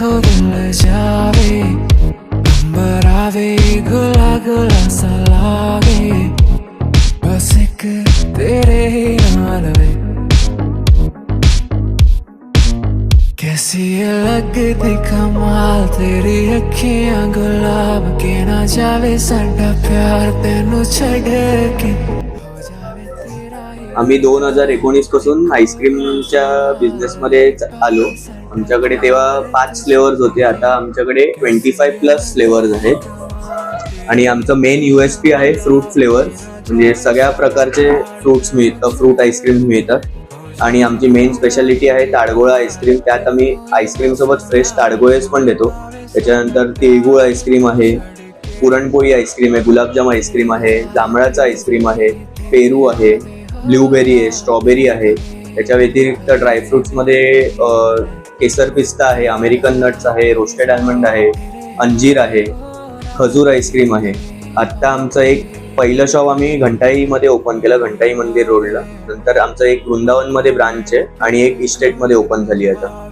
खुल जावे. बरावे आवे गुला गुला सा लागे बस एक तेरे ही नाल वे. कैसी ये लगती कमाल तेरी अखियां गुलाब के ना जावे साडा प्यार तेनू छड़ के। जावे आम्ही दोन हजार एकोणीसपासून आईस्क्रीमच्या बिझनेसमध्ये आलो. आमच्याकडे तेव्हा पाच फ्लेवर्स होते. आता आमच्याकडे ट्वेंटी फाय प्लस फ्लेवर्स आहेत. आणि आमचं मेन यू एस पी आहे फ्रूट फ्लेवर्स म्हणजे सगळ्या प्रकारचे फ्रुट्स मिळतात फ्रूट आईस्क्रीम मिळतात. आणि आमची मेन स्पेशालिटी आहे ताडगोळा आईस्क्रीम त्यात आम्ही आईस्क्रीम सोबत फ्रेश ताडगोळेच पण देतो. त्याच्यानंतर तिळगुळ आईस्क्रीम आहे पुरणपोळी आईस्क्रीम आहे गुलाबजाम आईस्क्रीम आहे जांभळाचं आईस्क्रीम आहे पेरू आहे ब्लूबेरी आहे स्ट्रॉबेरी आहे. त्याच्या व्यतिरिक्त ड्रायफ्रुट्समध्ये केसर पिस्ता आहे अमेरिकन नट्स आहे रोस्टेड आल्मंड आहे अंजीर आहे खजूर आईस्क्रीम आहे. आत्ता आमचं एक पहिलं शॉप आम्ही घंटाईमध्ये ओपन केलं घंटाई मंदिर रोडला नंतर आमचं एक वृंदावनमध्ये ब्रांच आहे आणि एक इस्टेटमध्ये ओपन झाली आता.